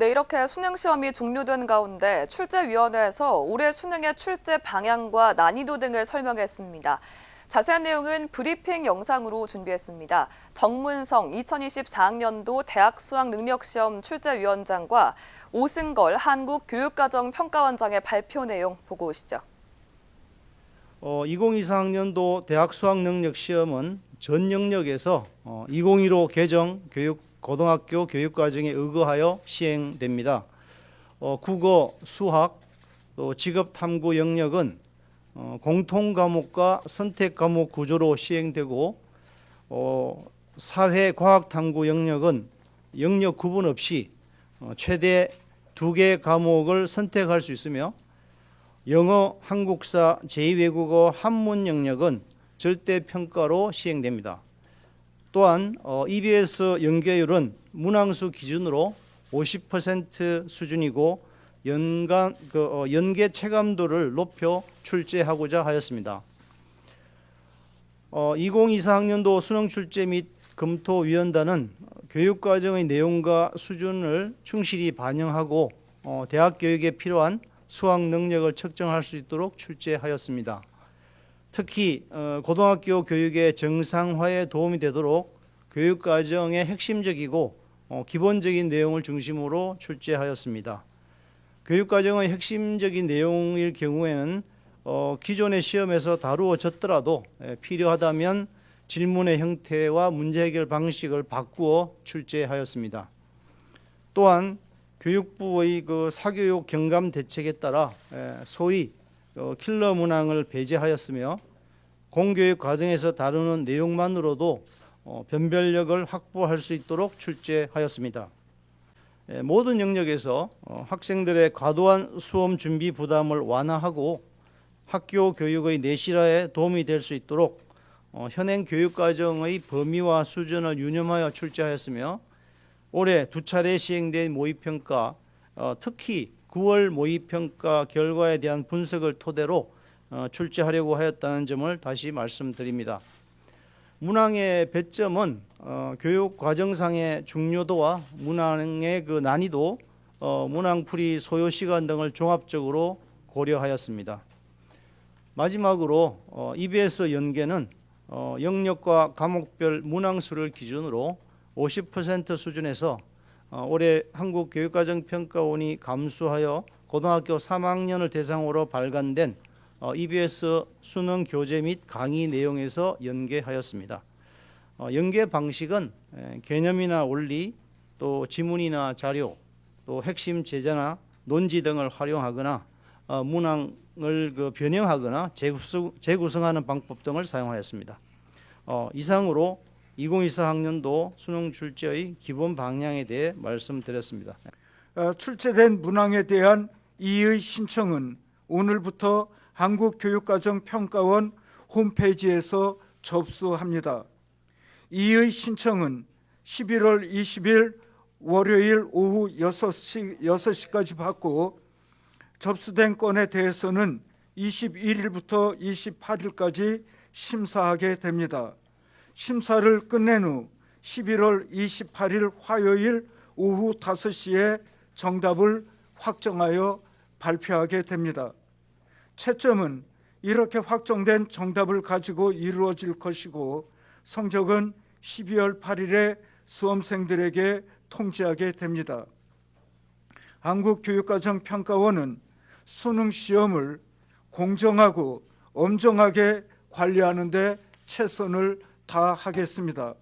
네, 이렇게 수능 시험이 종료된 가운데 출제위원회에서 올해 수능의 출제 방향과 난이도 등을 설명했습니다. 자세한 내용은 브리핑 영상으로 준비했습니다. 정문성 2024학년도 대학 수학 능력 시험 출제위원장과 오승걸 한국 교육과정 평가원장의 발표 내용 보고 오시죠. 어, 2024학년도 대학 수학 능력 시험은 전 영역에서 어, 2015 개정 교육 고등학교 교육 과정에 의거하여 시행됩니다. 어, 국어, 수학, 또 직업 탐구 영역은 어, 공통 과목과 선택 과목 구조로 시행되고 어, 사회 과학 탐구 영역은 영역 구분 없이 어, 최대 두 개 과목을 선택할 수 있으며 영어, 한국사, 제2외국어 한문 영역은 절대 평가로 시행됩니다. 또한 어, EBS 연계율은 문항수 기준으로 50% 수준이고 연간 그 어, 연계 체감도를 높여 출제하고자 하였습니다. 어, 2024학년도 수능 출제 및 검토위원단은 교육 과정의 내용과 수준을 충실히 반영하고 어, 대학 교육에 필요한 수학 능력을 측정할 수 있도록 출제하였습니다. 특히 어, 고등학교 교육의 정상화에 도움이 되도록 교육 과정의 핵심적이고 어, 기본적인 내용을 중심으로 출제하였습니다. 교육 과정의 핵심적인 내용일 경우에는 어, 기존의 시험에서 다루어졌더라도 에, 필요하다면 질문의 형태와 문제 해결 방식을 바꾸어 출제하였습니다. 또한 교육부의 그 사교육 경감 대책에 따라 에, 소위 어, 킬러 문항을 배제하였으며 공교육 과정에서 다루는 내용만으로도 어, 변별력을 확보할 수 있도록 출제하였습니다. 에, 모든 영역에서 어, 학생들의 과도한 수험 준비 부담을 완화하고 학교 교육의 내실화에 도움이 될 수 있도록 어, 현행 교육 과정의 범위와 수준을 유념하여 출제하였으며 올해 두 차례 시행된 모의평가, 어, 특히 9월 모의평가 결과에 대한 분석을 토대로 어, 출제하려고 하였다는 점을 다시 말씀드립니다. 문항의 배점은 어, 교육 과정상의 중요도와 문항의 그 난이도, 어, 문항풀이 소요 시간 등을 종합적으로 고려하였습니다. 마지막으로 어, EBS 연계는 어, 영역과 과목별 문항수를 기준으로 50% 수준에서 어, 올해 한국 교육과정 평가원이 감수하여 고등학교 3학년을 대상으로 발간된 어, EBS 수능 교재 및 강의 내용에서 연계하였습니다. 어, 연계 방식은 에, 개념이나 원리, 또 지문이나 자료, 또 핵심 제자나 논지 등을 활용하거나 어, 문항을 그 변형하거나 재구성, 재구성하는 방법 등을 사용하였습니다. 어, 이상으로 2024 학년도 수능 출제의 기본 방향에 대해 말씀드렸습니다. 어, 출제된 문항에 대한 이의 신청은 오늘부터 한국교육과정평가원 홈페이지에서 접수합니다. 이의 신청은 11월 20일 월요일 오후 6시, 6시까지 받고 접수된 건에 대해서는 21일부터 28일까지 심사하게 됩니다. 심사를 끝낸 후 11월 28일 화요일 오후 5시에 정답을 확정하여 발표하게 됩니다. 채점은 이렇게 확정된 정답을 가지고 이루어질 것이고 성적은 12월 8일에 수험생들에게 통지하게 됩니다. 한국교육과정평가원은 수능 시험을 공정하고 엄정하게 관리하는 데 최선을 다 하겠습니다.